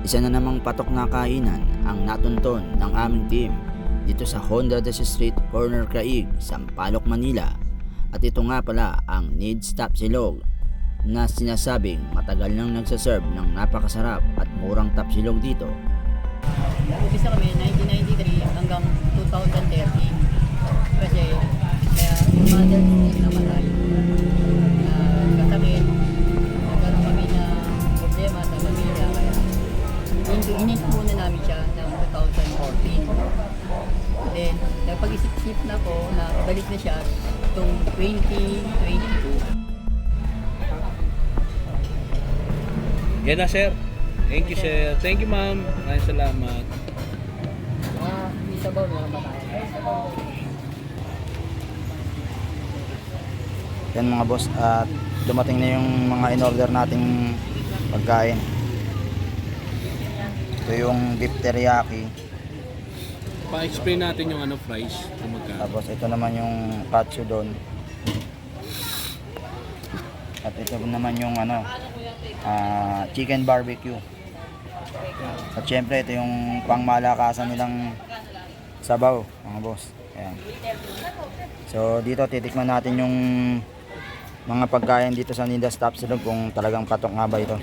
Isa na namang patok na kainan ang natunton ng aming team dito sa Honda Des Street, Corner Craig, Sampaloc, Manila. At ito nga pala ang Need Stop Silog na sinasabing matagal nang nagsaserve ng napakasarap at murang tapsilog dito. Umpisa kami 1993 hanggang 2013. Kasi kaya yung mother ininit muna namin siya ng 2014. Then, nagpag-isip-isip na ko na balik na siya itong 2022. Yan na, sir. Thank you, sir. Thank you, ma'am. Maraming salamat. Ah, may sabaw na naman tayo. Yan mga boss at dumating na yung mga in-order nating pagkain. Ito yung beef teriyaki. Pa-explain natin yung ano kung magkano. Tapos ito naman yung katsudon. At ito naman yung ano, ah, chicken barbecue. At syempre ito yung pangmalakasan nilang sabaw, mga boss. Ayan. So dito titikman natin yung mga pagkain dito sa Ninja Stop Silog kung talagang patok nga ba ito.